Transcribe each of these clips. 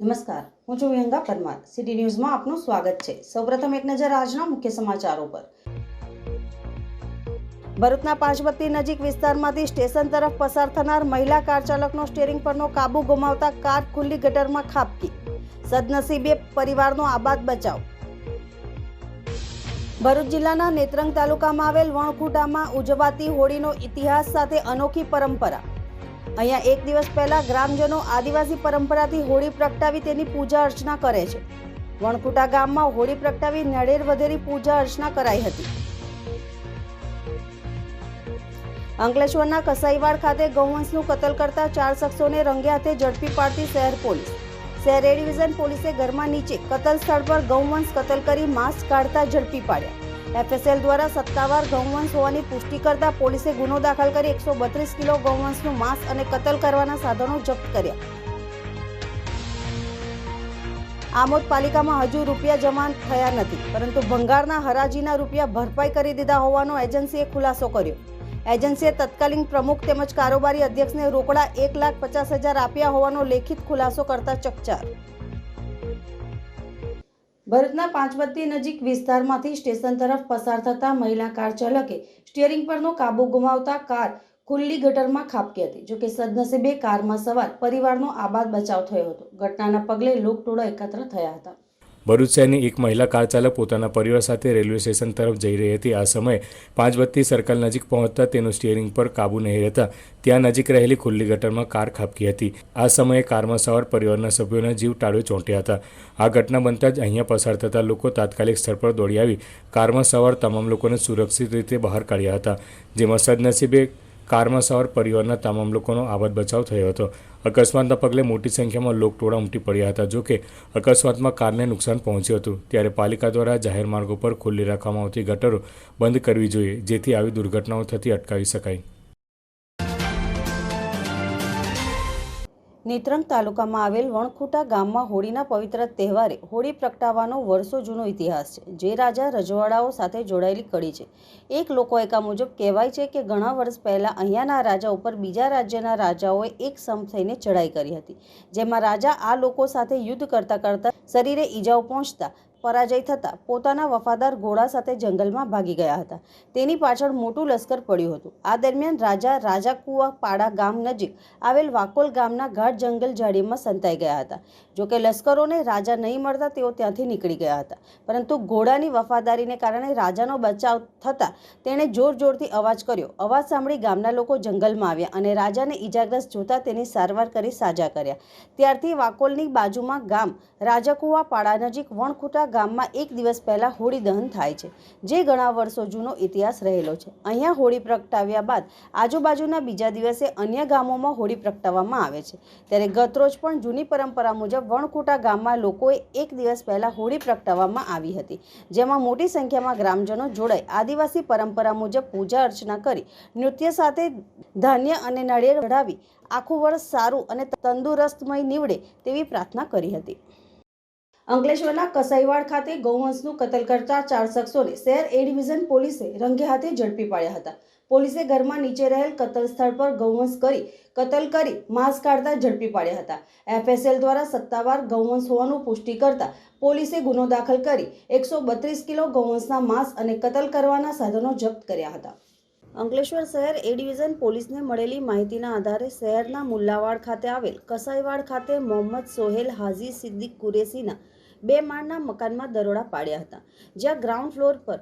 નમસ્કાર, હું છું વિહંગા પરમાર. સિટી ન્યૂઝમાં આપનું સ્વાગત છે. સૌપ્રથમ એક નજર આજના મુખ્ય સમાચારો પર. ભરૂચના પાંચબત્તી નજીક વિસ્તારમાંથી સ્ટેશન તરફ પસાર થનાર મહિલા કાર ચાલકનો સ્ટેરિંગ પરનો કાબુ ગુમાવતા કાર ખુલ્લી ગટરમાં ખાબકી. સદનસીબે પરિવારનો આબાદ બચાવ. ભરૂચ જિલ્લાના નેત્રંગ તાલુકામાં આવેલ વણખુટામાં ઉજવાતી હોળીનો ઇતિહાસ સાથે અનોખી પરંપરા. અહીંયા એક દિવસ પહેલા ગ્રામજનો આદિવાસી પરંપરાથી હોળી પ્રગટાવી તેની પૂજા અર્ચના કરે છે. વણકુટા ગામમાં હોળી પ્રગટાવી નડેર વધેરી પૂજા અર્ચના કરાઈ હતી. અંકલેશ્વરના કસાઈવાડ ખાતે ગૌવંશનું કતલ કરતા ચાર શખ્સોને રંગે હાથે ઝડપી પાડતી શહેર પોલીસ. શહેર એ ડિવિઝન પોલીસે ઘરમાં નીચે કતલ સ્થળ પર ગૌવંશ કતલ કરી માસ્ક કાઢતા ઝડપી પાડ્યા. એફએસએલ દ્વારા સત્તાવાર ગૌવંશ હોવાની પુષ્ટિ કરતા પોલીસે ગુનો દાખલ કરી એકસો બત્રીસ કિલો ગૌવંશનું માંસ અને કતલ કરવાના સાધનો જપ્ત કર્યા. આમોદ પાલિકામાં હજુ રૂપિયા જમા થયા નથી, પરંતુ ભંગારના હરાજીના રૂપિયા ભરપાઈ કરી દીધા હોવાનો એજન્સીએ ખુલાસો કર્યો. એજન્સીએ તત્કાલીન પ્રમુખ તેમજ કારોબારી અધ્યક્ષને રોકડા એક લાખ પચાસ હજાર આપ્યા હોવાનો લેખિત ખુલાસો કરતા ચકચાર. ભરૂચના પાંચબત્તી નજીક વિસ્તારમાંથી સ્ટેશન તરફ પસાર થતા મહિલા કાર ચાલકે સ્ટિયરિંગ પરનો કાબુ ગુમાવતા કાર ખુલ્લી ગટરમાં ખાબકી હતી, જોકે સદનસીબે કારમાં સવાર પરિવારનો આબાદ બચાવ થયો હતો. ઘટનાના પગલે લોકટોળા એકત્ર થયા હતા. ભરૂચ શહેરની એક મહિલા કાર ચાલક પોતાના પરિવાર સાથે રેલવે સ્ટેશન તરફ જઈ રહી હતી. આ સમયે પાંચ બત્તી સર્કલ નજીક પહોંચતા તેનું સ્ટિયરિંગ પર કાબુ નહીં રહેતા ત્યાં નજીક રહેલી ખુલ્લી ગટરમાં કાર ખાબકી હતી. આ સમયે કારમાં સવાર પરિવારના સભ્યોના જીવ ટાળવે ચોંટ્યા હતા. આ ઘટના બનતા જ અહીંયા પસાર થતા લોકો તાત્કાલિક સ્થળ પર દોડી આવી. કારમાં સવાર તમામ લોકોને સુરક્ષિત રીતે બહાર કાઢ્યા હતા, જેમાં સદનસીબે કારમાં સવાર પરિવારના તમામ લોકોનો આબાદ બચાવ થયો હતો. અકસ્માતના પગલે મોટી સંખ્યામાં લોકટોળા ઉમટી પડ્યા હતા. જોકે અકસ્માતમાં કારને નુકસાન પહોંચ્યું હતું, ત્યારે પાલિકા દ્વારા જાહેર માર્ગો પર ખુલ્લી રાખવામાં આવતી ગટરો બંધ કરવી જોઈએ, જેથી આવી દુર્ઘટનાઓ થતી અટકાવી શકાય. નેત્રંગ તાલુકામાં આવેલ વણખુટા ગામમાં હોળીના પવિત્ર તહેવારે હોળી પ્રગટાવવાનો વર્ષો જૂનો ઇતિહાસ છે, જે રાજા રજવાડાઓ સાથે જોડાયેલી કડી છે. એક લોકોએકા મુજબ કહેવાય છે કે ઘણા વર્ષ પહેલાં અહીંયાના રાજા ઉપર બીજા રાજ્યના રાજાઓએ એક સમ થઈને ચડાઈ કરી હતી, જેમાં રાજા આ લોકો સાથે યુદ્ધ કરતાં કરતાં શરીરે ઈજાઓ પહોંચતા પરાજય થતાં પોતાના વફાદાર ઘોડા સાથે જંગલમાં ભાગી ગયા હતા. તેની પાછળ મોટું લશ્કર પડ્યું હતું. આ દરમિયાન રાજા રાજાકુવા પાડા ગામ નજીક આવેલ વાકોલ ગામના ગાઢ જંગલ ઝાડીમાં સંતાઈ ગયા હતા. જોકે લશ્કરોને રાજા નહીં મળતા તેઓ ત્યાંથી નીકળી ગયા હતા. પરંતુ ઘોડાની વફાદારીને કારણે રાજાનો બચાવ થતાં તેણે જોર જોરથી અવાજ કર્યો. અવાજ સાંભળી ગામના લોકો જંગલમાં આવ્યા અને રાજાને ઈજાગ્રસ્ત જોતા તેની સારવાર કરી સાજા કર્યા. ત્યારથી વાકોલની બાજુમાં ગામ રાજાકુવા પાડા નજીક વણખુટા ગામમાં એક દિવસ પહેલાં હોળી દહન થાય છે, જે ઘણા વર્ષો જૂનો ઇતિહાસ રહેલો છે. અહીંયા હોળી પ્રગટાવ્યા બાદ આજુબાજુના બીજા દિવસે અન્ય ગામોમાં હોળી પ્રગટાવવામાં આવે છે. ત્યારે ગતરોજ પણ જૂની પરંપરા મુજબ વણકુટા ગામમાં લોકોએ એક દિવસ પહેલાં હોળી પ્રગટાવવામાં આવી હતી, જેમાં મોટી સંખ્યામાં ગ્રામજનો જોડાઈ આદિવાસી પરંપરા મુજબ પૂજા અર્ચના કરી, નૃત્ય સાથે ધાન્ય અને નળિયેર ચઢાવી, આખું વર્ષ સારું અને તંદુરસ્તમય નીવડે તેવી પ્રાર્થના કરી હતી. અંકલેશ્વરના કસાઈવાડ ખાતે ગૌવંશનું કતલ કરતા ચાર શખ્સોને શહેર એ ડિવિઝન પોલીસે રંગે હાથે ઝડપી પાડ્યા હતા. પોલીસે ઘરમાં નીચે રહેલ કતલ સ્થળ પર ગૌવંશ કરી, કતલ કરી માંસ કાઢતા ઝડપી પાડ્યા હતા. એફએસએલ દ્વારા સત્તાવાર ગૌવંશ હોવાનું પુષ્ટિ કરતા પોલીસે ગુનો દાખલ કરી એકસો બત્રીસ કિલો ગૌવંશના માંસ અને કતલ કરવાના સાધનો જપ્ત કર્યા હતા. અંકલેશ્વર શહેર એ ડિવિઝન પોલીસને મળેલી માહિતીના આધારે શહેરના મુલ્લાવાડ ખાતે આવેલ કસાઈવાડ ખાતે મોહમ્મદ સોહેલ હાજી સિદ્દીક કુરેશીના બે માળના મકાનમાં દરોડા પાડ્યા હતા, જ્યાં ગ્રાઉન્ડ ફ્લોર પર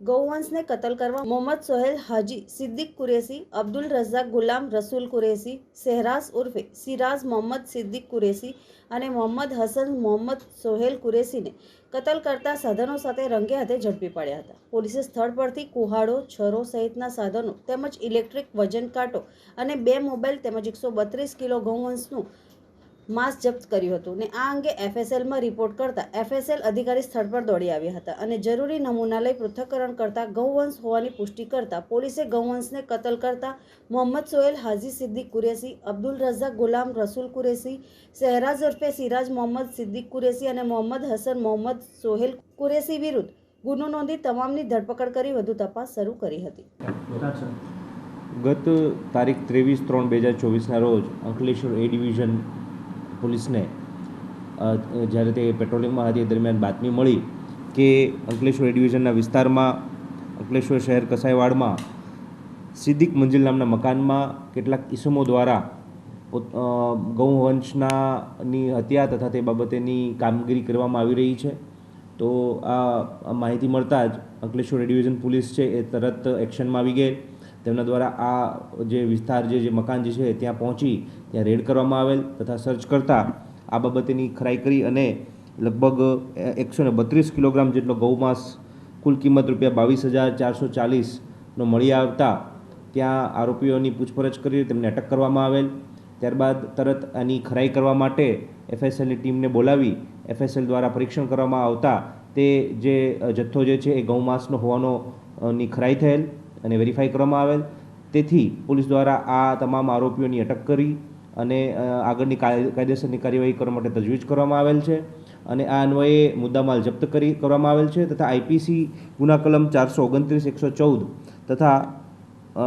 ગૌવંશને કતલ કરવા મોહમ્મદ સોહેલ હાજી, સિદ્દીક કુરેશી, અબ્દુલ રઝાક, ગુલામ રસૂલ કુરેશી, શહેરાઝ ઉર્ફે સિરાઝ મોહમ્મદ સિદ્દીક કુરેશી અને મોહમ્મદ હસન મોહમ્મદ સોહેલ કુરેશીને કતલ કરતા સાધનો સાથે રંગે હાથે ઝડપી પડ્યા હતા. પોલીસે સ્થળ પરથી કુહાડો, છરો સહિતના સાધનો તેમજ ઇલેક્ટ્રિક વજન કાંટો અને બે મોબાઈલ તેમજ એકસો બત્રીસ કિલો ગૌવંશનું માંસ જપ્ત કર્યું હતું ને આ અંગે એફએસએલમાં રિપોર્ટ કરતા એફએસએલ અધિકારી સ્થળ પર દોડી આવ્યા હતા અને જરૂરી નમૂના લઈ પૃથ્થકરણ કરતા ગૌવંશ હોવાની પુષ્ટિ કરતા પોલીસે ગૌવંશને કતલ કરતા મોહમ્મદ સોહેલ, હાજી સિદ્દીક કુરેશી, અબ્દુલ રઝાક ગુલામ, રસૂલ કુરેશી શહેરાઝ ઉર્ફે સિરાજ મોહમ્મદ સિદ્દીક કુરેશી અને મોહમ્મદ હસન મોહમ્મદ સોહેલ કુરેશી વિરુદ્ધ ગુનો નોંધી તમામની ધરપકડ કરી વધુ તપાસ શરૂ કરી હતી. ગત તારીખ ત્રેવીસ ત્રણ બે હજાર ચોવીસના રોજ અંકલેશ્વર એ ડિવિઝન પોલીસને જ્યારે તે પેટ્રોલિંગમાં હતી એ દરમિયાન બાતમી મળી કે અંકલેશ્વર ડિવિઝનના વિસ્તારમાં અંકલેશ્વર શહેર કસાઈવાડમાં સિદ્દીક મંજિલ નામના મકાનમાં કેટલાક ઈસમો દ્વારા પોત- અ, ગૌવંશના ની હત્યા તથા તે બાબતેની કામગીરી કરવામાં આવી રહી છે. તો આ માહિતી મળતા જ અંકલેશ્વર ડિવિઝન પોલીસ છે એ તરત એક્શનમાં આવી ગઈ. તેમના દ્વારા આ જે વિસ્તાર જે મકાન જે છે ત્યાં પહોંચી, ત્યાં રેડ કરવામાં આવેલ તથા સર્ચ કરતા આ બાબતેની ખરાઈ કરી અને લગભગ એકસો ને બત્રીસ કિલોગ્રામ જેટલો ગૌમાંસ કુલ કિંમત રૂપિયા બાવીસ હજાર ચારસો ચાલીસનો મળી આવતા ત્યાં આરોપીઓની પૂછપરછ કરી, તેમને અટક કરવામાં આવેલ. ત્યારબાદ તરત આની ખરાઈ કરવા માટે એફએસએલની ટીમને બોલાવી, એફએસએલ દ્વારા પરીક્ષણ કરવામાં આવતા તે જે જથ્થો જે છે એ ગૌમાંસનો હોવાનો ની ખરાઈ થયેલ. અને વેરીફાઈ કરવામાં આવેલ. તેથી પોલીસ દ્વારા આ તમામ આરોપીઓની અટક કરી અને આગળની કાય- કાયદેસરની કાર્યવાહી કરવા માટે તજવીજ કરવામાં આવેલ છે. અને આ અન્વયે મુદ્દામાલ જપ્ત કરી કરવામાં આવેલ છે તથા આઈપીસી ગુના કલમ ચારસો ઓગણત્રીસ, એકસો ચૌદ તથા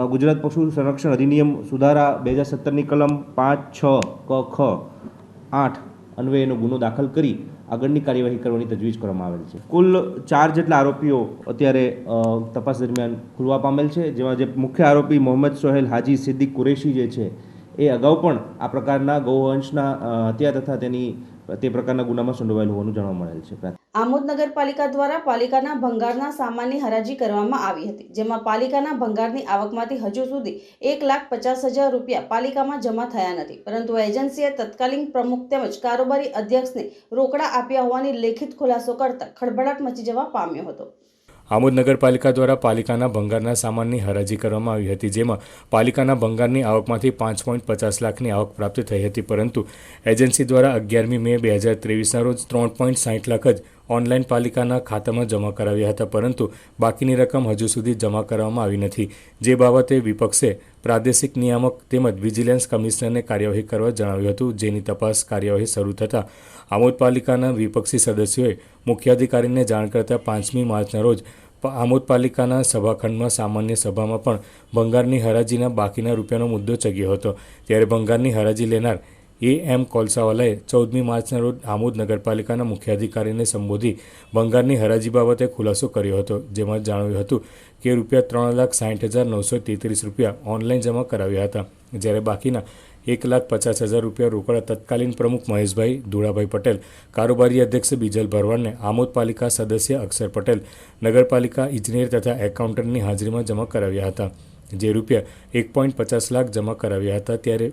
ગુજરાત પશુ સંરક્ષણ અધિનિયમ સુધારા બે હજાર સત્તરની કલમ પાંચ, છ, ક, ખ, આઠ અન્વયેનો ગુનો દાખલ કરી આગળની કાર્યવાહી કરવાની તજવીજ કરવામાં આવેલ છે. કુલ ચાર જેટલા આરોપીઓ અત્યારે તપાસ દરમિયાન ખુલવા પામેલ છે, જેમાં જે મુખ્ય આરોપી મોહમ્મદ સોહેલ હાજી સિદ્દીક કુરેશી જે છે, એ અગાઉ પણ આ પ્રકારના ગૌવંશના હત્યા તથા તેની, તે પ્રકારના ગુનામાં સંડોવાયેલ હોવાનું જાણવા મળેલ છે. આમોદ નગરપાલિકા દ્વારા પાલિકાના ભંગારના સામાનની હરાજી કરવામાં આવી હતી, જેમાં પાલિકાના ભંગારની આવકમાંથી હજુ સુધી એક લાખ પચાસ હજાર રૂપિયા પાલિકામાં જમા થયા નથી. પરંતુ એજન્સીએ તત્કાલીન પ્રમુખ તેમજ કારોબારી અધ્યક્ષને રોકડા આપ્યા હોવાની લેખિત ખુલાસો કરતા ખળભળાટ મચી જવા પામ્યો હતો. આમોદ નગરપાલિકા દ્વારા પાલિકાના ભંગારના સામાનની હરાજી કરવામાં આવી હતી, જેમાં પાલિકાના ભંગારની આવકમાંથી પાંચ પોઈન્ટ પચાસ લાખની આવક પ્રાપ્ત થઈ હતી, પરંતુ એજન્સી દ્વારા અગિયારમી મે બે હજાર ત્રેવીસના રોજ ત્રણ પોઈન્ટ સાઠ લાખ જ ઓનલાઈન પાલિકાના ખાતામાં જમા કરાવ્યા હતા, પરંતુ બાકીની રકમ હજુ સુધી જમા કરવામાં આવી નથી. જે બાબતે વિપક્ષે પ્રાદેશિક નિયામક તેમજ વિજિલન્સ કમિશનરને કાર્યવાહી કરવા જણાવ્યું હતું, જેની તપાસ કાર્યવાહી શરૂ થતાં આમોદ પાલિકાના વિપક્ષી સદસ્યોએ મુખ્યાધિકારીને જાણ કરતાં પાંચમી માર્ચના રોજ આમોદ પાલિકાના સભાખંડમાં સામાન્ય સભામાં પણ ભંગારની હરાજીના બાકીના રૂપિયાનો મુદ્દો ચગ્યો હતો. ત્યારે ભંગારની હરાજી લેનાર એ એમ કોલસાવાલાએ ચૌદમી માર્ચના રોજ આમોદ નગરપાલિકાના મુખ્યાધિકારીને સંબોધી ભંગારની હરાજી બાબતે ખુલાસો કર્યો હતો, જેમાં જણાવ્યું હતું કે રૂપિયા ત્રણ લાખ સાઠ હજાર નવસો તેત્રીસ રૂપિયા ઓનલાઈન જમા કરાવ્યા હતા. જ્યારે બાકીના એક લાખ પચાસ હજાર રૂપિયા રોકડા તત્કાલીન પ્રમુખ મહેશભાઈ ધુળાભાઈ પટેલ, કારોબારી અધ્યક્ષ બીજલ ભરવાડને આમોદ પાલિકા સદસ્ય અક્ષર પટેલ, નગરપાલિકા ઇજનેર તથા એકાઉન્ટન્ટની હાજરીમાં જમા કરાવ્યા હતા. જે રૂપિયા એક પોઈન્ટ પચાસ લાખ જમા કરાવ્યા હતા ત્યારે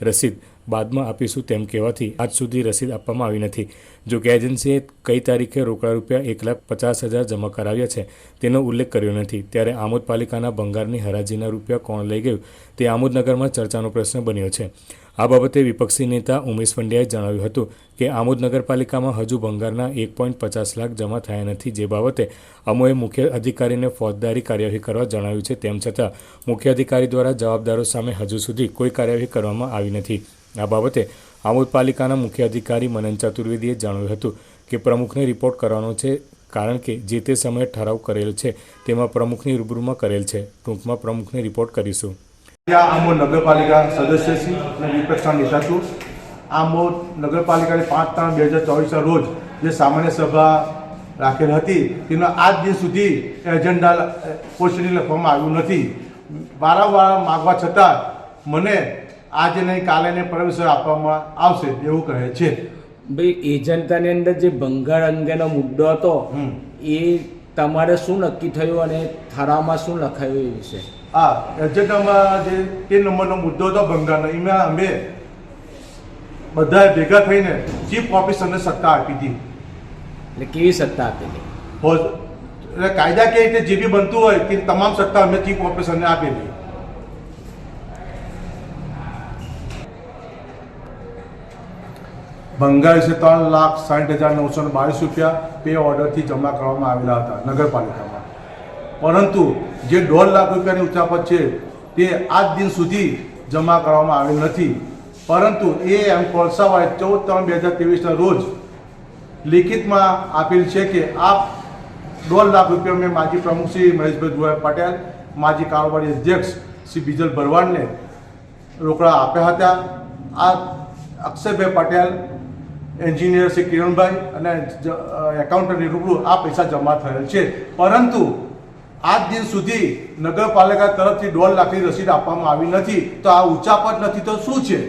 રસીદ બાદમાં આપીશું તેમ કહેવાથી આજ સુધી રસીદ આપવામાં આવી નથી. જો કે એજન્સીએ કઈ તારીખે રોકડા રૂપિયા એક લાખ પચાસ હજાર જમા કરાવ્યા છે તેનો ઉલ્લેખ કર્યો નથી. ત્યારે આમોદ પાલિકાના ભંગારની હરાજીના રૂપિયા કોણ લઈ ગયું તે આમોદનગરમાં ચર્ચાનો પ્રશ્ન બન્યો છે. આ બાબતે વિપક્ષી નેતા ઉમેશ પંડ્યાએ જણાવ્યું હતું કે આમોદ નગરપાલિકામાં હજુ ભંગારના એક પોઈન્ટ પચાસ લાખ જમા થયા નથી. જે બાબતે અમોએ મુખ્ય અધિકારીને ફોજદારી કાર્યવાહી કરવા જણાવ્યું છે. તેમ છતાં મુખ્ય અધિકારી દ્વારા જવાબદારો સામે હજુ સુધી કોઈ કાર્યવાહી કરવામાં આવી નથી. આ બાબતે આમોદ પાલિકાના મુખ્ય અધિકારી મનન ચતુર્વેદીએ જણાવ્યું હતું કે પ્રમુખને રિપોર્ટ કરવાનો છે કારણ કે જે તે સમયે ઠરાવ કરેલ છે, તેમાં પ્રમુખની રૂબરૂમાં કરેલ છે. ટૂંકમાં પ્રમુખને રિપોર્ટ કરીશું. આમોદ નગરપાલિકા સદસ્ય શ્રી અને વિપક્ષના નેતા છું. આમોદ નગરપાલિકાની પાંચ ત્રણ બે હજાર ચોવીસના રોજ જે સામાન્ય સભા રાખેલ હતી, તેનો આજ દિન સુધી એજન્ડા પોસ્ટની લખવામાં આવ્યું નથી. વારંવાર માગવા છતાં મને આજે નહીં કાલે નહીં પરમેશ્વર આપવામાં આવશે એવું કહે છે. ભાઈ એજન્ટાની અંદર જે ભંગાર અંગેનો મુદ્દો હતો. એ તમારે શું નક્કી થયું અને ઠરાવમાં શું લખાયું એ વિશે? હા એજન્ટામાં જે તે નંબરનો મુદ્દો હતો ભંગારનો એમાં અમે બધાએ ભેગા થઈને ચીફ ઓફિસરને સત્તા આપી હતી. એટલે કેવી સત્તા આપેલી હતી? એટલે કાયદા કે રીતે જે બી બનતું હોય તે તમામ સત્તા અમે ચીફ ઓફિસરને આપેલી ભંગાર છે ત્રણ લાખ સાઠ હજાર નવસો બાવીસ રૂપિયા પે ઓર્ડરથી જમા કરવામાં આવેલા હતા નગરપાલિકામાં. પરંતુ જે દોઢ લાખ રૂપિયાની ઉચાપત છે તે આજ દિન સુધી જમા કરવામાં આવેલ નથી. પરંતુ એ એમ કોલસાવાએ ચૌદ ત્રણ બે હજાર ત્રેવીસના રોજ લિખિતમાં આપેલ છે કે આ દોઢ લાખ રૂપિયા મેં માજી પ્રમુખ શ્રી મહેશભાઈ દુવાઈ પટેલ, માજી કારોબારી અધ્યક્ષ શ્રી બીજલ ભરવાડને રોકડા આપ્યા હતા. આ અક્ષયભાઈ પટેલ એન્જિનિયર શ્રી કિરણભાઈ અને એકાઉન્ટન્ટની રૂબરૂ આ પૈસા જમા થયેલ છે. પરંતુ આજ દિન સુધી નગરપાલિકા તરફથી દોઢ લાખની રસીદ આપવામાં આવી નથી. તો આ ઉચાપત નથી તો શું છે?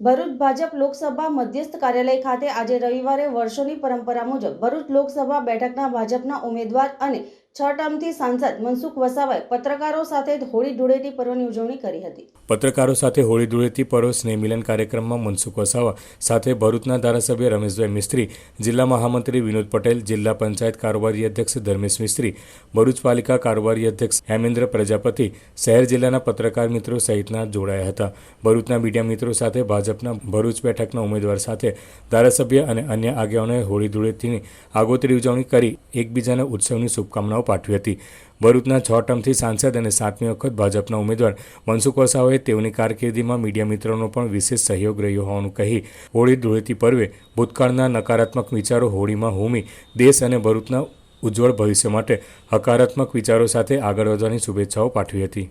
ભરૂચ ભાજપ લોકસભા મધ્યસ્થ કાર્યાલય ખાતે આજે રવિવારે વર્ષોની પરંપરા મુજબ ભરૂચ લોકસભા બેઠકના ભાજપના ઉમેદવાર અને છ ટર્મથી સાંસદ મનસુખ વસાવાએ પત્રકારો સાથે હોળી ધૂળેટી પર્વની ઉજવણી કરી હતી. પત્રકારો સાથે હોળી ધૂળેટી પર્વ, સ્નેહ મિલન કાર્યક્રમમાં મનસુખ વસાવા, સાથે ભરૂચના ધારાસભ્ય રમેશભાઈ મિસ્ત્રી, જિલ્લા મહામંત્રી વિનોદ પટેલ, જિલ્લા પંચાયત કારોબારી અધ્યક્ષ ધર્મેશ મિસ્ત્રી, ભરૂચ પાલિકા કારોબારી અધ્યક્ષ હેમેન્દ્ર પ્રજાપતિ, શહેર જિલ્લાના પત્રકાર મિત્રો સહિતના જોડાયા હતા. ભરૂચના મીડિયા મિત્રો સાથે ભાજપના ભરૂચ બેઠકના ઉમેદવાર સાથે ધારાસભ્ય અને અન્ય આગેવાનોએ હોળી ધૂળેટીની આગોતરી ઉજવણી કરી. એકબીજાને ઉત્સવની શુભકામનાઓ પાઠવી હતી. ભરૂચના છ ટર્મથી સાંસદ અને સાતમી વખત ભાજપના ઉમેદવાર મનસુખ વસાવાએ તેઓની કારકિર્દીમાં મીડિયા મિત્રોનો પણ વિશેષ સહયોગ રહ્યો હોવાનું કહી હોળી ધૂળેટી પર્વે ભૂતકાળના નકારાત્મક વિચારો હોળીમાં હોમી દેશ અને ભરૂચના ઉજ્જવળ ભવિષ્ય માટે હકારાત્મક વિચારો સાથે આગળ વધવાની શુભેચ્છાઓ પાઠવી હતી.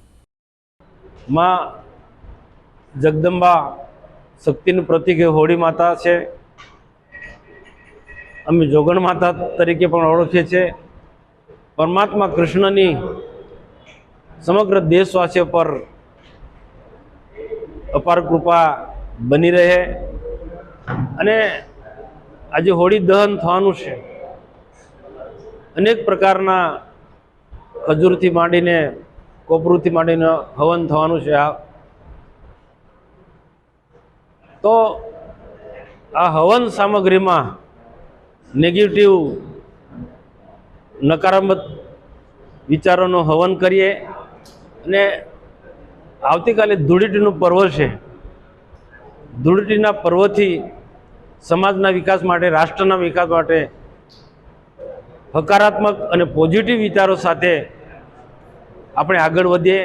માં જગદંબા શક્તિનું પ્રતિક હોળી માતા છે. અમે જોગણ માતા તરીકે પણ ઓળખીએ છીએ. પરમાત્મા કૃષ્ણની સમગ્ર દેશવાસીઓ પર અપાર કૃપા બની રહે. અને આજે હોળી દહન થવાનું છે. અનેક પ્રકારના ખજૂરથી માંડીને કોપરૂથી માંડીને હવન થવાનું છે આ. તો આ હવન સામગ્રીમાં નેગેટિવ નકારાત્મક વિચારોનું હવન કરીએ અને આવતીકાલે ધૂળેટીનું પર્વ છે. ધૂળેટીના પર્વથી સમાજના વિકાસ માટે, રાષ્ટ્રના વિકાસ માટે હકારાત્મક અને પોઝિટિવ વિચારો સાથે આપણે આગળ વધીએ.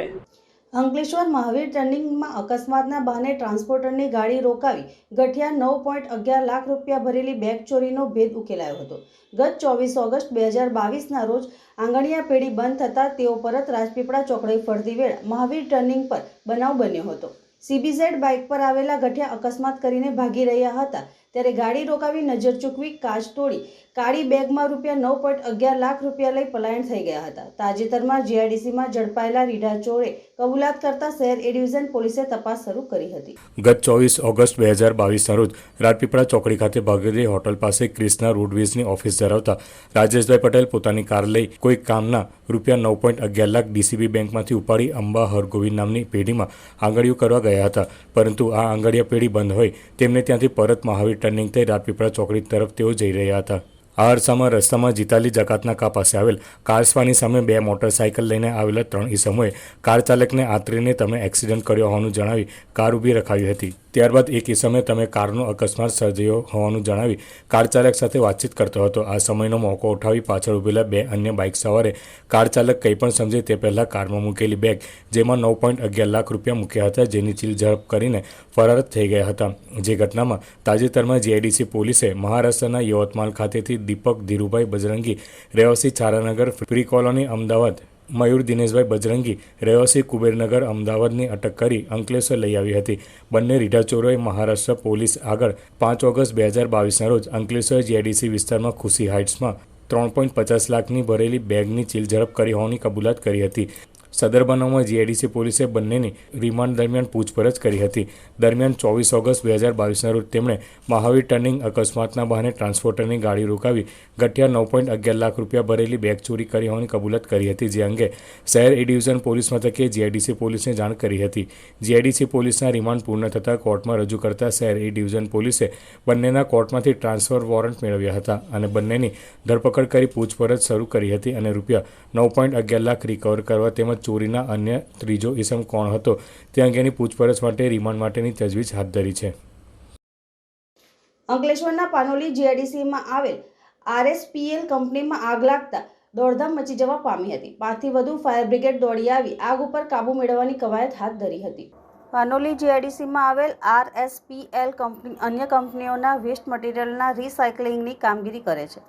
અંકલેશ્વર મહાવીર ટર્નિંગમાં અકસ્માતના બહાને ટ્રાન્સપોર્ટરની ગાડી રોકાવી ગઠિયા નવ પોઈન્ટ અગિયાર લાખ રૂપિયા ભરેલી બેગ ચોરીનો ભેદ ઉકેલાયો હતો. ગત ચોવીસ ઓગસ્ટ બે હજાર બાવીસના રોજ આંગણિયા પેઢી બંધ થતાં તેઓ પરત રાજપીપળા ચોકડી ફરતી વેળા મહાવીર ટર્નિંગ પર બનાવ બન્યો હતો. સીબીઝેડ બાઇક પર આવેલા ગઠિયા અકસ્માત કરીને ભાગી રહ્યા હતા. ત્યારે ગાડી રોકાવી નજર ચૂકવી કાચ તોડી કાળી બેગમાં રૂપિયા નવ પોઈન્ટ અગિયાર લાખ રૂપિયા લઈ પલાયન થઈ ગયા હતા. તાજેતરમાં જીઆઈડીસીમાં ઝડપાયેલા રીઢા ચોરે કબૂલાત કરતા શહેર એ ડિવિઝન પોલીસે તપાસ શરૂ કરી હતી. ગત ચોવીસ ઓગસ્ટ બે હજાર બાવીસના રોજ રાજપીપળા ચોકડી ખાતે ભાગીરથી હોટલ પાસે ક્રિષ્ના રોડવેઝની ઓફિસ ધરાવતા રાજેશભાઈ પટેલ પોતાની કાર લઈ કોઈ કામના રૂપિયા નવ પોઈન્ટ અગિયાર લાખ ડીસીબી બેંકમાંથી ઉપાડી અંબા હરગોવિંદ નામની પેઢીમાં આંગળીઓ કરવા ગયા હતા. પરંતુ આ આંગળીયા પેઢી બંધ હોય તેમને ત્યાંથી પરત મહાવીર ટર્નિંગ થઈ રાજપીપળા ચોકડી તરફ તેઓ જઈ રહ્યા હતા. આ અરસામાં રસ્તામાં જીતાલી જકાતના કા પાસે આવેલ કારસ્વાની સામે બે મોટરસાયકલ લઈને આવેલા ત્રણ ઈસમોએ કાર ચાલકને આતરીને તમે એક્સિડન્ટ કર્યો હોવાનું જણાવી કાર ઊભી રખાવી હતી. ત્યારબાદ એક ઈસમે તમે કારનો અકસ્માત સર્જ્યો હોવાનું જણાવી કાર ચાલક સાથે વાતચીત કરતો હતો. આ સમયનો મોકો ઉઠાવી પાછળ ઊભેલા બે અન્ય બાઇક સવારે કાર ચાલક કંઈ પણ સમજે તે પહેલાં કારમાં મૂકેલી બેગ, જેમાં નવ પોઈન્ટ અગિયાર લાખ રૂપિયા મૂક્યા હતા, જેની ચીલ ઝડપ કરીને ફરાર થઈ ગયા હતા. જે ઘટનામાં તાજેતરમાં જીઆઈડીસી પોલીસે મહારાષ્ટ્રના યવતમાલ ખાતેથી દીપક ધીરુભાઈ બજરંગી, રહેવાસી છારાનગર ફ્રી કોલોની, અમદાવાદ મયુર દિનેશભાઈ બજરંગી રહેવાસી કુબેરનગર અમદાવાદની અટક કરી અંકલેશ્વર લઈ આવી હતી. બંને રીઢાચોરોએ મહારાષ્ટ્ર પોલીસ આગળ પાંચ ઓગસ્ટ બે હજાર બાવીસના રોજ અંકલેશ્વર જીઆઈડીસી વિસ્તારમાં ખુશી હાઇટ્સમાં ત્રણ પોઈન્ટ પચાસ લાખની ભરેલી બેગની ચીલ ઝડપ કરી હોવાની કબૂલાત કરી હતી. સદર બનાવમાં જીઆઈડીસી પોલીસે બંનેની રિમાન્ડ દરમિયાન પૂછપરછ કરી હતી. દરમિયાન ચોવીસ ઓગસ્ટ બે હજાર બાવીસના રોજ તેમણે મહાવીર ટર્નિંગ અકસ્માતના બહાને ટ્રાન્સપોર્ટરની ગાડી રોકાવી ગઠિયા નવ પોઈન્ટ અગિયાર લાખ રૂપિયા ભરેલી બેગ ચોરી કરી હોવાની કબૂલત કરી હતી, જે અંગે શહેર એ ડિવિઝન પોલીસ મથકે જીઆઈડીસી પોલીસને જાણ કરી હતી. જીઆઈડીસી પોલીસના રિમાન્ડ પૂર્ણ થતાં કોર્ટમાં રજૂ કરતા શહેર એ ડિવિઝન પોલીસે બંનેના કોર્ટમાંથી ટ્રાન્સફર વોરંટ મેળવ્યા હતા અને બંનેની ધરપકડ કરી પૂછપરછ શરૂ કરી હતી અને રૂપિયા નવ પોઈન્ટ અગિયાર લાખ રિકવર કરવા તેમજ ચોરીના અન્ય ત્રીજો ઇસમ કોણ હતો? તે અંગેની પૂછપરછ માટે રિમાન્ડ માટેની તજવીજ હાથ ધરી છે. અંકલેશ્વરના પાનોલી જીઆઈડીસીમાં આવેલ આરએસપીએલ કંપનીમાં આગ લાગતા દોડધામ મચી જવા પામી હતી. પાંચથી વધુ ફાયર બ્રિગેડ દોડી આવી, આગ ઉપર કાબૂ મેળવવાની કવાયત હાથ ધરી હતી. પાનોલી જીઆઈડીસીમાં આવેલ આરએસપીએલ કંપની અન્ય કંપનીઓના વેસ્ટ મટીરિયલના રિસાયકલિંગની કામગીરી કરે છે.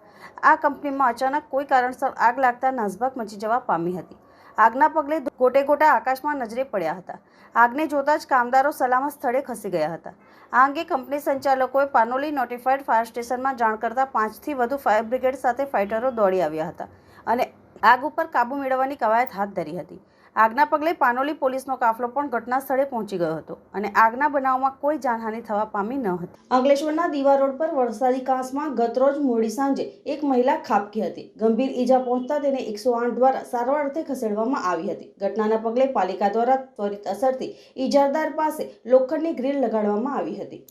આ કંપનીમાં અચાનક કોઈ કારણસર આગ લાગતા નાસભાગ મચી જવા પામી હતી. આગના પગલે ગોટે ગોટા આકાશમાં નજરે પડ્યા હતા. આગને જોતા જ કામદારો સલામત સ્થળે ખસી ગયા હતા. આ અંગે કંપની સંચાલકોએ પાનોલી નોટિફાઈડ ફાયર સ્ટેશનમાં જાણ કરતા પાંચથી વધુ ફાયર બ્રિગેડ સાથે ફાઇટરો દોડી આવ્યા હતા અને આગ ઉપર કાબુ મેળવવાની કવાયત હાથ ધરી હતી. આગના પગલે પાનોલી પોલીસનો કાફલો પણ ઘટના સ્થળે પહોંચી ગયો હતો અને આગના બનાવમાં કોઈ જાનહાનિ થવા પામી ન હતી. અંકલેશ્વરના દીવા રોડ પર વરસાદી કાંસમાં ગતરોજ મોડી સાંજે એક મહિલા ખાબકી હતી. ગંભીર ઈજા પહોંચતા તેને એકસો આઠ દ્વારા સારવાર અર્થે ખસેડવામાં આવી હતી. ઘટનાના પગલે પાલિકા દ્વારા ત્વરિત અસરથી ઈજાદાર પાસે લોખંડની ગ્રીલ લગાડવામાં આવી હતી.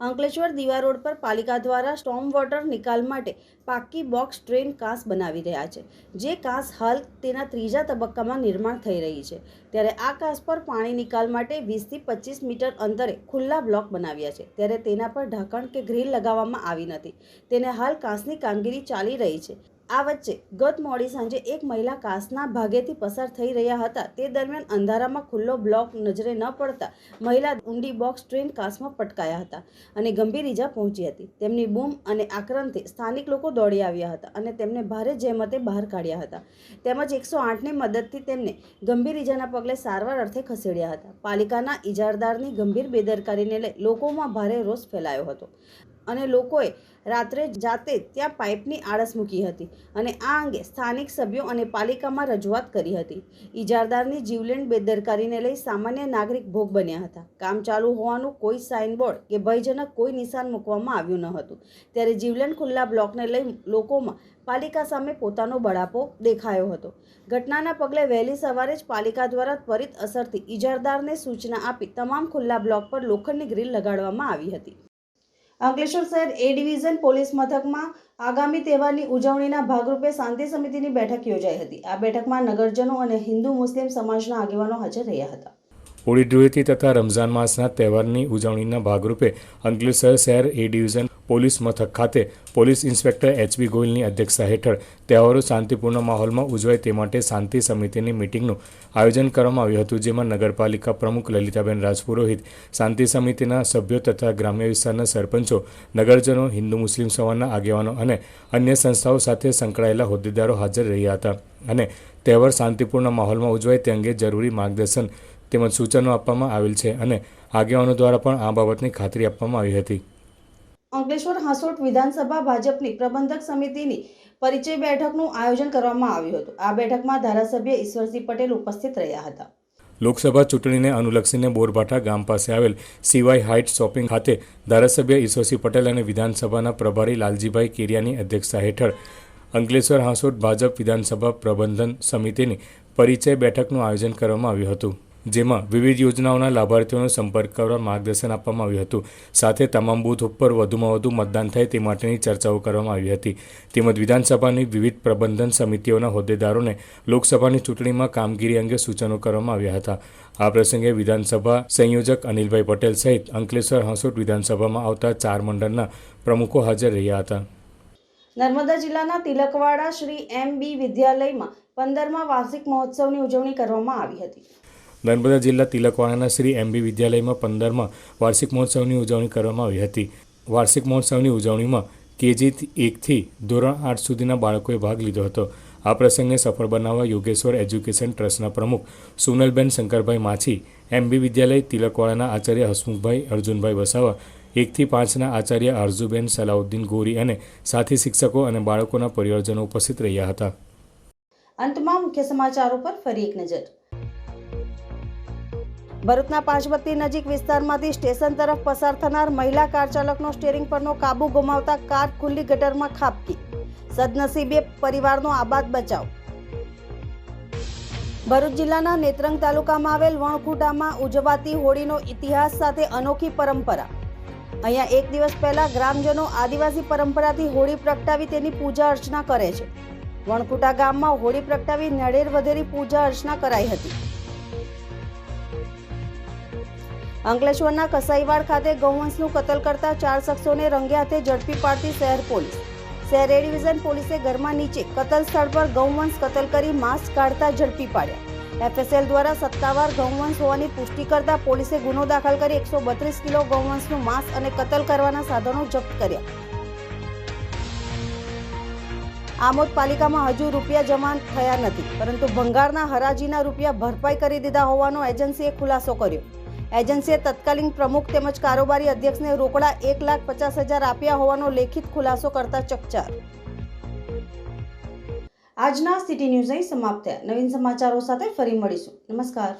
અંકલેશ્વર દીવા રોડ પર પાલિકા દ્વારા સ્ટોમ વોટર નિકાલ માટે પાકી બોક્સ ટ્રેન કાંસ બનાવી રહ્યા છે. જે કાંસ હાલ તેના ત્રીજા તબક્કામાં નિર્માણ થઈ રહી છે. ત્યારે આ કાંસ પર પાણી નિકાલ માટે વીસથી પચીસ મીટર અંતરે ખુલ્લા બ્લોક બનાવ્યા છે. ત્યારે તેના પર ઢાંકણ કે ગ્રીલ લગાવવામાં આવી નથી. તેને હાલ કાંસની કામગીરી ચાલી રહી છે. આ વચ્ચે ગત મોડી સાંજે એક મહિલા કાસના ભાગેથી પસાર થઈ રહ્યા હતા. તે દરમિયાન અંધારામાં ખુલ્લો બ્લોક નજરે ન પડતા મહિલા ઊંડી બોક્સ ટ્રેન કાસમાં પટકાયા હતા અને ગંભીર ઈજા પહોંચી હતી. તેમની બૂમ અને આક્રમથી સ્થાનિક લોકો દોડી આવ્યા હતા અને તેમને ભારે જહેમતે બહાર કાઢ્યા હતા. તેમજ એકસો આઠની મદદથી તેમને ગંભીર ઈજાના પગલે સારવાર અર્થે ખસેડ્યા હતા. પાલિકાના ઇજારદારની ગંભીર બેદરકારીને લઈ લોકોમાં ભારે રોષ ફેલાયો હતો અને લોકોએ રાત્રે જાતે ત્યાં પાઇપની આળસ મૂકી હતી અને આ અંગે સ્થાનિક સભ્યો અને પાલિકામાં રજૂઆત કરી હતી. ઇજારદારની જીવલેણ બેદરકારીને લઈ સામાન્ય નાગરિક ભોગ બન્યા હતા. કામ ચાલુ હોવાનું કોઈ સાઇનબોર્ડ કે ભયજનક કોઈ નિશાન મૂકવામાં આવ્યું ન હતું. ત્યારે જીવલેણ ખુલ્લા બ્લોકને લઈ લોકોમાં પાલિકા સામે પોતાનો બળાપો દેખાયો હતો. ઘટનાના પગલે વહેલી સવારે જ પાલિકા દ્વારા ત્વરિત અસરથી ઇજારદારને સૂચના આપી તમામ ખુલ્લા બ્લોક પર લોખંડની ગ્રીલ લગાડવામાં આવી હતી. અંકલેશ્વર શહેર એ ડિવિઝન પોલીસ મથકમાં આગામી તહેવારની ઉજવણીના ભાગરૂપે શાંતિ સમિતિની બેઠક યોજાઈ હતી. આ બેઠકમાં નગરજનો અને હિન્દુ મુસ્લિમ સમાજના આગેવાનો હાજર રહ્યા હતા. હોળી ધૂળેટી તથા રમઝાન માસના તહેવારની ઉજવણીના ભાગરૂપે અંકલેશ્વર શહેર એ ડિવિઝન પોલીસ મથક ખાતે પોલીસ ઇન્સ્પેક્ટર એચબી ગોયલની અધ્યક્ષતા હેઠળ તહેવારો શાંતિપૂર્ણ માહોલમાં ઉજવાય તે માટે શાંતિ સમિતિની મિટિંગનું આયોજન કરવામાં આવ્યું હતું, જેમાં નગરપાલિકા પ્રમુખ લલિતાબેન રાજપુરોહિત, શાંતિ સમિતિના સભ્યો તથા ગ્રામ્ય વિસ્તારના સરપંચો, નગરજનો, હિન્દુ મુસ્લિમ સમાજના આગેવાનો અને અન્ય સંસ્થાઓ સાથે સંકળાયેલા હોદ્દેદારો હાજર રહ્યા હતા. અને તહેવાર શાંતિપૂર્ણ માહોલમાં ઉજવાય તે અંગે જરૂરી માર્ગદર્શન તેમજ સૂચનો આપવામાં આવેલ છે અને આગેવાનો દ્વારા પણ આ બાબતની ખાતરી આપવામાં આવી હતી. અંકલેશ્વર હાંસોટ વિધાનસભા ભાજપની પ્રબંધક સમિતિની પરિચય બેઠકનું આયોજન કરવામાં આવ્યું હતું. આ બેઠકમાં ધારાસભ્ય ઈશ્વરસિંહ પટેલ ઉપસ્થિત રહ્યા હતા. લોકસભા ચૂંટણીને અનુલક્ષીને બોરભાઠા ગામ પાસે આવેલ સીવાય હાઇટ શોપિંગ ખાતે ધારાસભ્ય ઈશ્વરસિંહ પટેલ અને વિધાનસભાના પ્રભારી લાલજીભાઈ કેરિયાની અધ્યક્ષતા હેઠળ અંકલેશ્વર હાંસોટ ભાજપ વિધાનસભા પ્રબંધન સમિતિની પરિચય બેઠકનું આયોજન કરવામાં આવ્યું હતું. જેમાં વિવિધ યોજનાઓના લાભાર્થીઓનો સંપર્ક કરવા માર્ગદર્શન આપવામાં આવ્યું હતું. સાથે તમામ બૂથ ઉપર વધુમાં વધુ મતદાન થાય તે માટેની ચર્ચાઓ કરવામાં આવી હતી. તેમજ વિધાનસભાની વિવિધ પ્રબંધન સમિતિઓના હોદ્દેદારોને લોકસભાની ચૂંટણીમાં કામગીરી અંગે સૂચનો કરવામાં આવ્યા હતા. આ પ્રસંગે વિધાનસભા સંયોજક અનિલભાઈ પટેલ સહિત અંકલેશ્વર હાંસોટ વિધાનસભામાં આવતા ચાર મંડળના પ્રમુખો હાજર રહ્યા હતા. નર્મદા જિલ્લાના તિલકવાડા શ્રી એમ બી વિદ્યાલયમાં પંદરમા વાર્ષિક મહોત્સવની ઉજવણી કરવામાં આવી હતી. નર્મદા જિલ્લા તિલકવાડાના શ્રી એમબી વિદ્યાલયમાં પંદરમાં વાર્ષિક મહોત્સવની ઉજવણી કરવામાં આવી હતી. વાર્ષિક મહોત્સવની ઉજવણીમાં કેજી એકથી ધોરણ આઠ સુધીના બાળકોએ ભાગ લીધો હતો. આ પ્રસંગને સફળ બનાવવા યોગેશ્વર એજ્યુકેશન ટ્રસ્ટના પ્રમુખ સુનલબેન શંકરભાઈ માછી એમબી વિદ્યાલય તિલકવાડાના આચાર્ય હસમુખભાઈ, અર્જુનભાઈ વસાવા એકથી પાંચના આચાર્ય અર્જુબેન સલાઉદ્દીન ગોરી અને સાથી શિક્ષકો અને બાળકોના પરિવારજનો ઉપસ્થિત રહ્યા હતા. અંતમાં મુખ્ય સમાચારો પર ફરી એક નજર. ભરૂચના પાંચબત્તી નજીક વિસ્તારમાંથી સ્ટેશન તરફ પસાર થનાર મહિલા કાર ચાલકનો સ્ટેરિંગ પરનો કાબુ ગુમાવતા કાર ખુલ્લી ગટરમાં ખાબકી. સદનસીબે પરિવારનો આબાદ બચાવ. ભરૂચ જિલ્લાના નેત્રંગ તાલુકામાં આવેલ વણખુટામાં ઉજવાતી હોળીનો ઇતિહાસ સાથે અનોખી પરંપરા. અહીંયા એક દિવસ પહેલા ગ્રામજનો આદિવાસી પરંપરાથી હોળી પ્રગટાવી તેની પૂજા અર્ચના કરે છે. વણકુટા ગામમાં હોળી પ્રગટાવી નડેર વધેરી પૂજા અર્ચના કરાઈ હતી. અંકલેશ્વરના કસાઈવાડ ખાતે ગૌવંશનું કતલ કરતા ચાર શખ્સોને રંગે હાથે ઝડપી પાડતી શહેર પોલીસ. શહેર એ ડિવિઝન પોલીસે ઘરમાં નીચે કતલ સ્થળ પર ગૌવંશ કતલ કરી માંસ કાઢતા ઝડપી પાડ્યા. એફએસએલ દ્વારા સત્તાવાર ગૌવંશ હોવાની પુષ્ટિ કરતા પોલીસે ગુનો દાખલ કરી એકસો બત્રીસ કિલો ગૌવંશનું માંસ અને કતલ કરવાના સાધનો જપ્ત કર્યા. આમોદ પાલિકામાં હજુ રૂપિયા જમા થયા નથી, પરંતુ ભંગારના હરાજીના રૂપિયા ભરપાઈ કરી દીધા હોવાનો એજન્સીએ ખુલાસો કર્યો. એજન્સીએ તત્કાલીન પ્રમુખ તેમજ કારોબારી અધ્યક્ષને રોકડા એક લાખ પચાસ હજાર આપ્યા હોવાનો લેખિત ખુલાસો કરતા ચકચાર. આજના સિટી ન્યૂઝ અહીં સમાપ્ત થયા. નવીન સમાચારો સાથે ફરી મળીશું. નમસ્કાર.